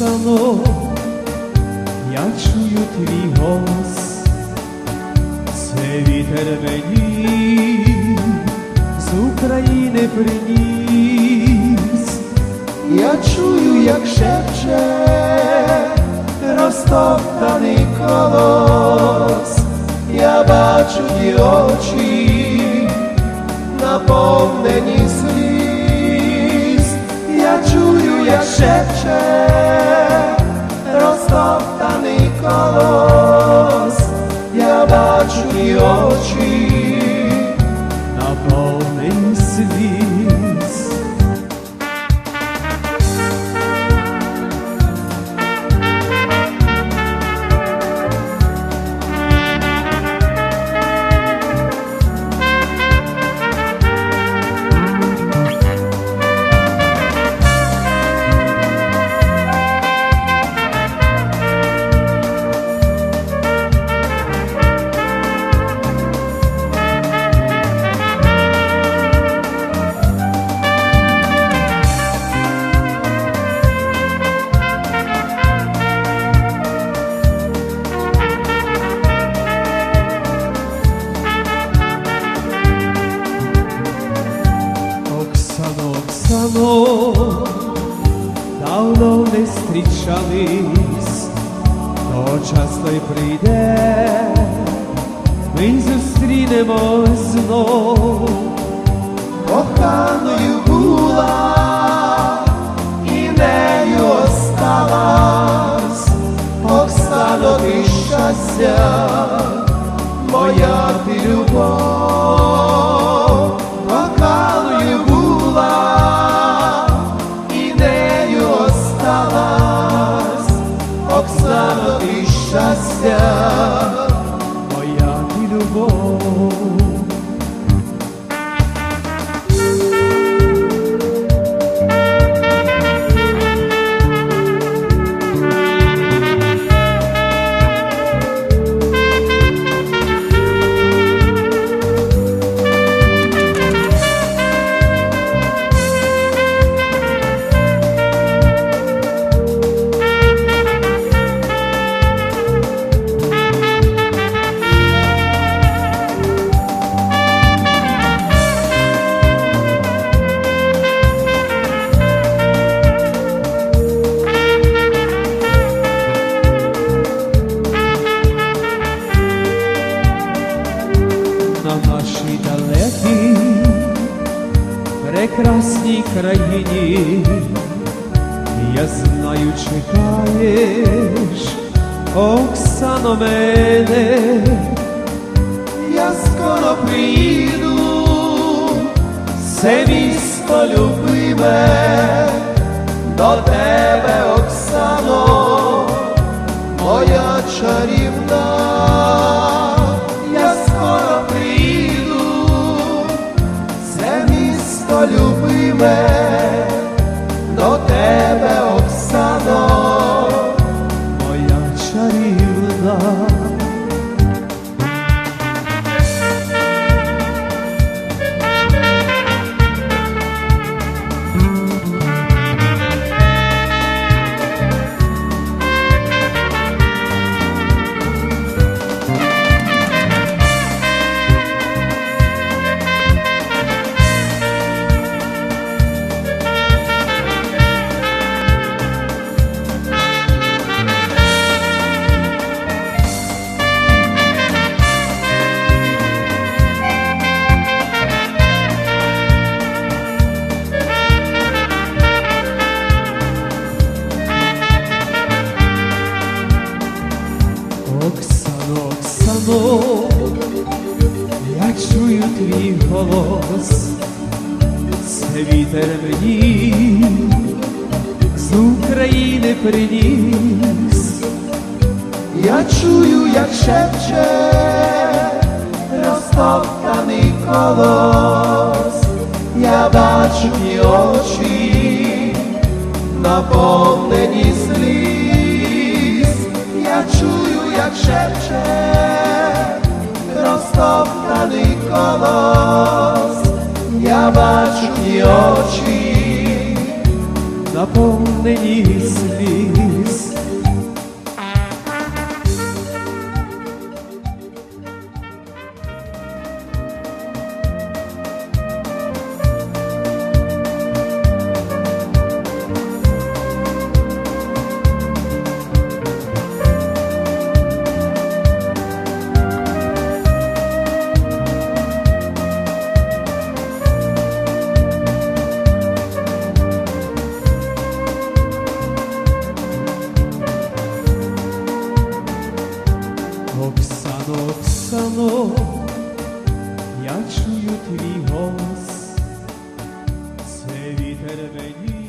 Оксано, я чую твій голос, це вітер мені з України приніс. Я чую, як шепче розтоптаний колос, я бачу ті очі, наповнені сліз, я чую, як шепче не зустрічались, то час той прийде, ми зустрінемось знов. коханою була і нею осталась, Оксано, ти щастя, моя ти любов, ти нашій далекій прекрасній країні, я знаю, чекаєш, Оксано мене, Я скоро приїду, це місто любиме, місто любиме, голос, це вітер мені з України приніс. Я чую, як шепче розтоптаний колос, я бачу ті очі, наповнені сліз, я чую, як шепче розтоптаний колос, я бачу ті очі, наповнені сліз. Оксано, я чую твій голос, це вітер мені